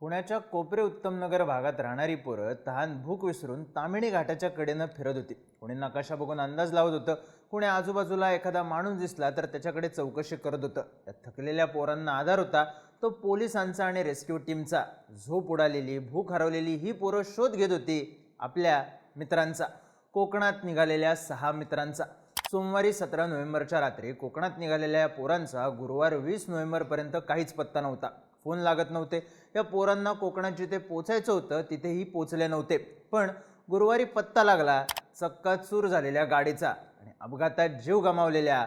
पुण्याच्या कोपरे उत्तमनगर भागात राहणारी पोरं तहान भूक विसरून तामिणी घाटाच्या कडेनं फिरत होती. कोणी नकाशा बघून अंदाज लावत होतं कोणी आजूबाजूला एखादा माणूस दिसला तर त्याच्याकडे चौकशी करत होतं. त्या थकलेल्या पोरांना आधार होता तो पोलिसांचा आणि रेस्क्यू टीमचा. झोप उडालेली भूक हरवलेली ही पोरं शोध घेत होती आपल्या मित्रांचा. कोकणात निघालेल्या सहा मित्रांचा. सोमवारी सतरा नोव्हेंबरच्या रात्री कोकणात निघालेल्या या पोरांचा गुरुवार वीस नोव्हेंबरपर्यंत काहीच पत्ता नव्हता. फोन लागत नव्हते. या पोरांना कोकणात जिथे पोचायचं होतं तिथेही पोचले नव्हते. पण गुरुवारी पत्ता लागला चक्काचूर झालेल्या गाडीचा आणि अपघातात जीव गमावलेल्या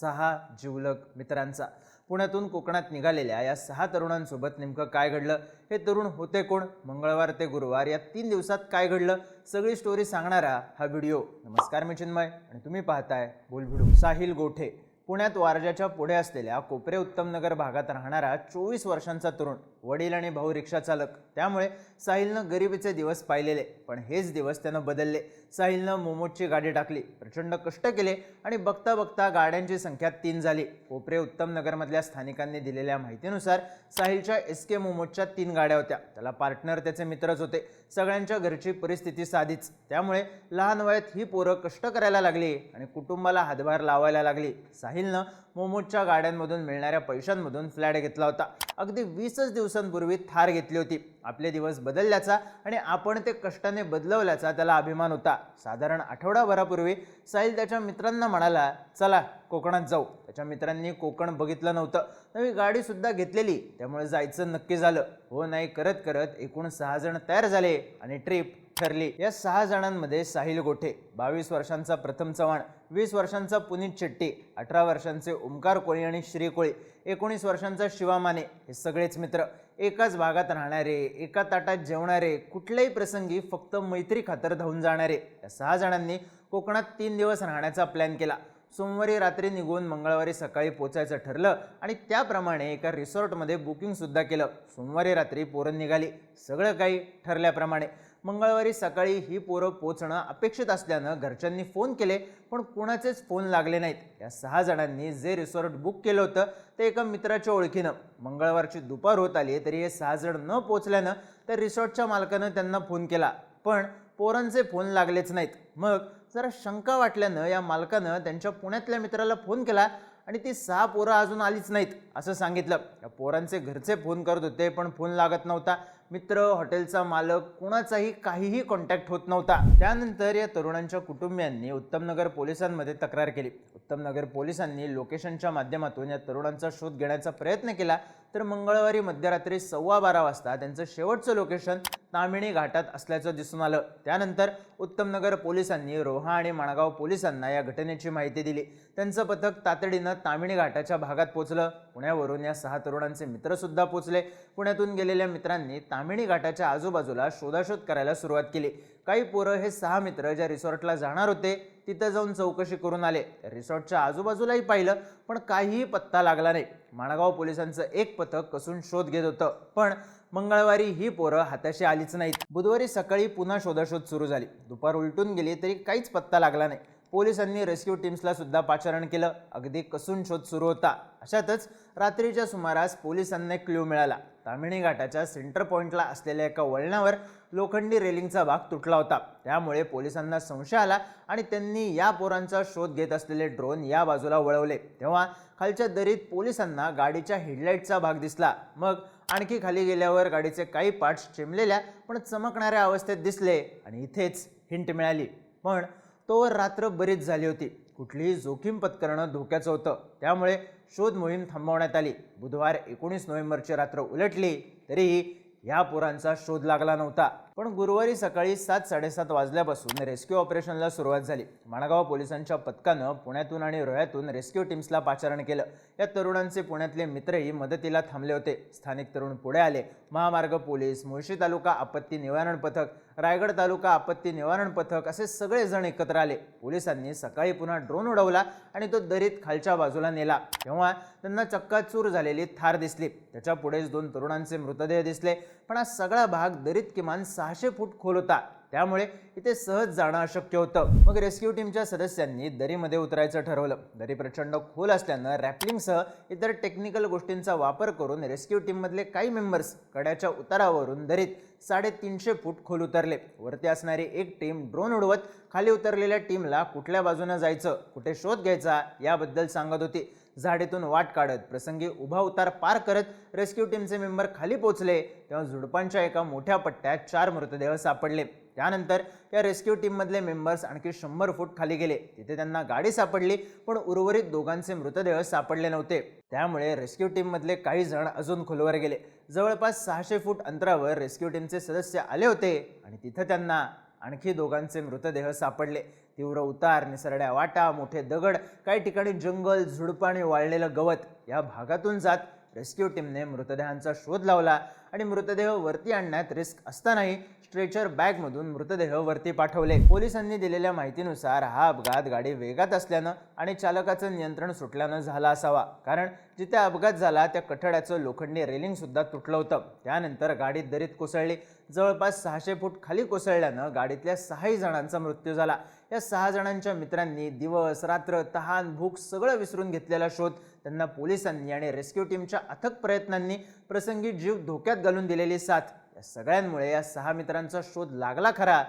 सहा जिवलक मित्रांचा. पुण्यातून कोकणात निघालेल्या या सहा तरुणांसोबत नेमकं काय घडलं? हे तरुण होते कोण? मंगळवार ते गुरुवार या तीन दिवसात काय घडलं? सगळी स्टोरी सांगणारा हा व्हिडिओ. नमस्कार मी चिन्मय आणि तुम्ही पाहताय बोल साहिल गोठे. पुण्यात वारजाच्या पुढे असलेल्या कोपरे उत्तमनगर भागात राहणारा चोवीस वर्षांचा तरुण वडील आणि भाऊ रिक्षा चालक. त्यामुळे साहिलनं गरिबीचे दिवस पाहिलेले पण हेच दिवस त्यानं बदलले. साहिलनं मोमोजची गाडी टाकली प्रचंड कष्ट केले आणि बघता बघता गाड्यांची संख्या तीन झाली. कोपरे उत्तमनगरमधल्या स्थानिकांनी दिलेल्या माहितीनुसार साहिलच्या एस के मोमोजच्या तीन गाड्या होत्या. त्याला पार्टनर त्याचे मित्रच होते. सगळ्यांच्या घरची परिस्थिती साधीच. त्यामुळे लहान वयात ही पोरं कष्ट करायला लागली आणि कुटुंबाला हातभार लावायला लागली. साहिलनं मोमोजच्या गाड्यांमधून मिळणाऱ्या पैशांमधून फ्लॅट घेतला होता. अगदी वीसच दिवसांपूर्वी थार घेतली होती. आपले दिवस बदलल्याचा आणि आपण ते कष्टाने बदलवल्याचा त्याला अभिमान होता. साधारण आठवडाभरापूर्वी साहिल त्याच्या मित्रांना म्हणाला चला कोकणात जाऊ. त्याच्या मित्रांनी कोकण बघितलं नव्हतं. नवी गाडीसुद्धा घेतलेली. त्यामुळे जायचं नक्की झालं. हो नाही करत करत एकूण सहा जण तयार झाले आणि ट्रिप ठरली. या सहा जणांमध्ये साहिल गोठे बावीस वर्षांचा प्रथम चव्हाण वीस वर्षांचा पुनीत शेट्टी अठरा वर्षांचे ओंकार कोळी आणि श्री कोळी एकोणीस वर्षांचा शिवा माने हे सगळेच मित्र. एकाच भागात राहणारे एका ताटात जेवणारे कुठल्याही प्रसंगी फक्त मैत्री खातर धावून जाणारे या सहा जणांनी कोकणात तीन दिवस राहण्याचा प्लॅन केला. सोमवारी रात्री निघून मंगळवारी सकाळी पोचायचं ठरलं आणि त्याप्रमाणे एका रिसॉर्टमध्ये बुकिंगसुद्धा केलं. सोमवारी रात्री पोरं निघाली. सगळं काही ठरल्याप्रमाणे. मंगळवारी सकाळी ही पोरं पोचणं अपेक्षित असल्यानं घरच्यांनी फोन केले पण कोणाचेच फोन लागले नाहीत. या सहा जणांनी जे रिसॉर्ट बुक केलं होतं ते एका मित्राच्या ओळखीनं. मंगळवारची दुपार होत आली तरी हे सहा जण न पोचल्यानं त्या रिसॉर्टच्या मालकानं त्यांना फोन केला. पण पोरांचे फोन लागलेच नाहीत. मग जरा शंका वाटल्यानं या मालकानं त्यांच्या पुण्यातल्या मित्राला फोन केला आणि ती सहा पोरं अजून आलीच नाहीत असं सांगितलं. या पोरांचे घरचे फोन करत होते पण फोन लागत नव्हता. मित्र हॉटेलचा मालक कुणाचाही काहीही कॉन्टॅक्ट होत नव्हता. त्यानंतर या तरुणांच्या कुटुंबियांनी उत्तमनगर पोलिसांमध्ये तक्रार केली. उत्तमनगर पोलिसांनी लोकेशनच्या माध्यमातून या तरुणांचा शोध घेण्याचा प्रयत्न केला. तर मंगळवारी मध्यरात्री सव्वा बारा वाजता त्यांचं शेवटचं लोकेशन तामिणी घाटात असल्याचं दिसून आलं. त्यानंतर उत्तमनगर पोलिसांनी रोहा आणि माणगाव पोलिसांना या घटनेची माहिती दिली. त्यांचं पथक तातडीनं तामिणी घाटाच्या भागात पोचलं. पुण्यावरून या सहा तरुणांचे मित्रसुद्धा पोचले. पुण्यातून गेलेल्या मित्रांनी तामिणी घाटाच्या आजूबाजूला शोधाशोध करायला सुरुवात केली. काही पोरं हे सहा मित्र ज्या रिसॉर्टला जाणार होते तिथं जाऊन चौकशी करून आले. रिसॉर्टच्या आजूबाजूलाही पाहिलं पण काहीही पत्ता लागला नाही. माणगाव पोलिसांचं एक पथक कसून शोध घेत होतं. पण मंगळवारी ही पोरं हाताशी आलीच नाहीत. बुधवारी सकाळी पुन्हा शोधाशोध सुरू झाली. दुपार उलटून गेली तरी काहीच पत्ता लागला नाही. पोलिसांनी रेस्क्यू टीम्सला सुद्धा पाचारण केलं. अगदी कसून शोध सुरू होता. अशातच रात्रीच्या सुमारास पोलिसांना एक क्ल्यू मिळाला. तामिणी घाटाच्या सेंटर पॉईंटला असलेल्या एका वळणावर लोखंडी रेलिंगचा भाग तुटला होता. त्यामुळे पोलिसांना संशय आला आणि त्यांनी या पोरांचा शोध घेत असलेले ड्रोन या बाजूला वळवले. तेव्हा खालच्या दरीत पोलिसांना गाडीच्या हेडलाईटचा भाग दिसला. मग आणखी खाली गेल्यावर गाडीचे काही पार्ट्स चिमलेल्या पण चमकणाऱ्या अवस्थेत दिसले आणि इथेच हिंट मिळाली. पण तोवर रात्र बरीच झाली होती. कुठलीही जोखीम पत्करणं धोक्याचं होतं. त्यामुळे शोध मोहीम थांबवण्यात आली. बुधवार एकोणीस नोव्हेंबरची रात्र उलटली तरीही या पोरांचा शोध लागला नव्हता. पण गुरुवारी सकाळी सात साडेसात वाजल्यापासून रेस्क्यू ऑपरेशनला सुरुवात झाली. माणगाव पोलिसांच्या पथकानं पुण्यातून आणि रोह्यातून रेस्क्यू टीम्सला पाचारण केलं. या तरुणांचे पुण्यातले मित्रही मदतीला थांबले होते. स्थानिक तरुण पुढे आले. महामार्ग पोलीस मुळशी तालुका आपत्ती निवारण पथक रायगड तालुका आपत्ती निवारण पथक असे सगळेजण एकत्र आले. पोलिसांनी सकाळी पुन्हा ड्रोन उडवला आणि तो दरीत खालच्या बाजूला नेला. तेव्हा त्यांना चक्काचूर झालेली थार दिसली. त्याच्या पुढेच दोन तरुणांचे मृतदेह दिसले. पण हा सगळा भाग दरीत किमान सहाशे फूट खोल होता. त्यामुळे इथे सहज जाणं अशक्य होतं. मग रेस्क्यू टीमच्या सदस्यांनी दरीमध्ये उतरायचं ठरवलं. दरी प्रचंड खोल असल्यानं रॅपलिंगसह इतर टेक्निकल गोष्टींचा वापर करून रेस्क्यू टीममधले काही मेंबर्स कड्याच्या उतारावरून दरीत साडेतीनशे फूट खोल उतरले. वरती असणारी एक टीम ड्रोन उडवत खाली उतरलेल्या टीमला कुठल्या बाजूनं जायचं कुठे शोध घ्यायचा याबद्दल सांगत होती. झाडीतून वाट काढत प्रसंगी उभा उतार पार करत रेस्क्यू टीमचे मेंबर खाली पोचले तेव्हा झुडपांच्या एका मोठ्या पट्ट्यात चार मृतदेह सापडले. त्यानंतर या रेस्क्यू टीममधले मेंबर्स आणखी शंभर फूट खाली गेले. तिथे त्यांना गाडी सापडली पण उर्वरित दोघांचे मृतदेह सापडले नव्हते. त्यामुळे रेस्क्यू टीममधले काही जण अजून खोलवर गेले. जवळपास सहाशे फूट अंतरावर रेस्क्यू टीमचे सदस्य आले होते आणि तिथं त्यांना आणखी दोघांचे मृतदेह सापडले. तीव्र उतार निसरड्या वाटा मोठे दगड काही ठिकाणी जंगल झुडपं वाळलेलं गवत या भागातून जात. रेस्क्यू टीमने मृतदेहांचा शोध लावला. आणि मृतदेह वरती आणण्यात रिस्क असतानाही स्ट्रेचर बॅगमधून मृतदेह वरती पाठवले. पोलिसांनी दिलेल्या माहितीनुसार हा अपघात गाडी वेगात असल्यानं आणि चालकाचं नियंत्रण सुटल्यानं झाला असावा. कारण जिथे अपघात झाला त्या कठड्याचं लोखंडी रेलिंग सुद्धा तुटलं होतं. त्यानंतर गाडी दरीत कोसळली. जवळपास सहाशे फूट खाली कोसळल्यानं गाडीतल्या सहाही जणांचा मृत्यू झाला. या सहा जणांच्या मित्रांनी दिवस रात्र तहान भूक सगळं विसरून घेतलेला शोध त्यांना पोलिसांनी आणि रेस्क्यू टीमच्या अथक प्रयत्नांनी प्रसंगी जीव धोक्यात घालून दिलेली साथ. या सगळ्यांमुळे या सहा मित्रांचा शोध लागला खरा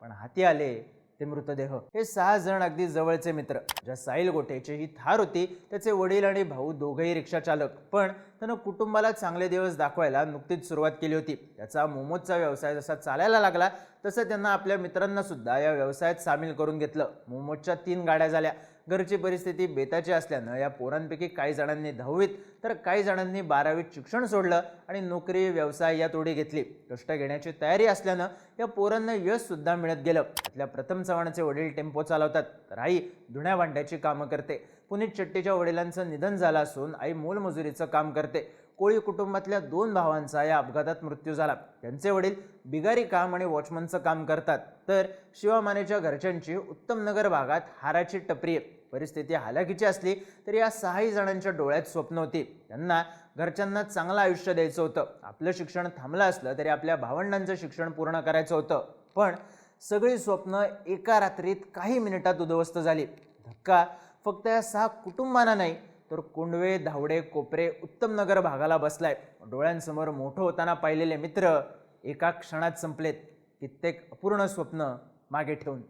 पण हाती आले ते मृतदेह. हे सहा जण अगदी जवळचे मित्र. ज्या साईल गोटेची ही थार होती त्याचे वडील आणि भाऊ दोघेही रिक्षा चालक. पण त्यानं कुटुंबाला चांगले दिवस दाखवायला नुकतीच सुरुवात केली होती. त्याचा मोमोजचा व्यवसाय जसा चालायला लागला तसं त्यांना आपल्या मित्रांना सुद्धा या व्यवसायात सामील करून घेतलं. मोमोजच्या तीन गाड्या झाल्या. घरची परिस्थिती बेताची असल्यानं या पोरांपैकी काही जणांनी दहावीत तर काही जणांनी बारावीत शिक्षण सोडलं आणि नोकरी व्यवसाय या तोडी घेतली. कष्ट घेण्याची तयारी असल्यानं या पोरांना यशसुद्धा मिळत गेलं. आपल्या प्रथम चव्हाणचे वडील टेम्पो चालवतात. तर आई धुण्या भांड्याची कामं करते. पुनीत शेट्टीच्या वडिलांचं निधन झालं असून आई मोलमजुरीचं काम करते. कोळी कुटुंबातल्या दोन भावांचा या अपघातात मृत्यू झाला. त्यांचे वडील बिगारी काम आणि वॉचमनचं काम करतात. तर शिवामानेच्या घरच्यांची उत्तम नगर भागात हाराची टपरी आहे. परिस्थिती हालाकीची असली तरी या सहाही जणांच्या डोळ्यात स्वप्न होती. त्यांना घरच्यांना चांगलं आयुष्य द्यायचं होतं. आपलं शिक्षण थांबलं असलं तरी आपल्या भावंडांचं शिक्षण पूर्ण करायचं होतं. पण सगळी स्वप्न एका रात्रीत काही मिनिटात उद्ध्वस्त झाली. धक्का फक्त या सहा कुटुंबांना नाही तर कुंडवे धावडे कोपरे उत्तम नगर भागाला बसलाय. डोळ्यांसमोर मोठं होताना पाहिलेले मित्र एका क्षणात संपलेत. कित्येक अपूर्ण स्वप्न मागे ठेवून.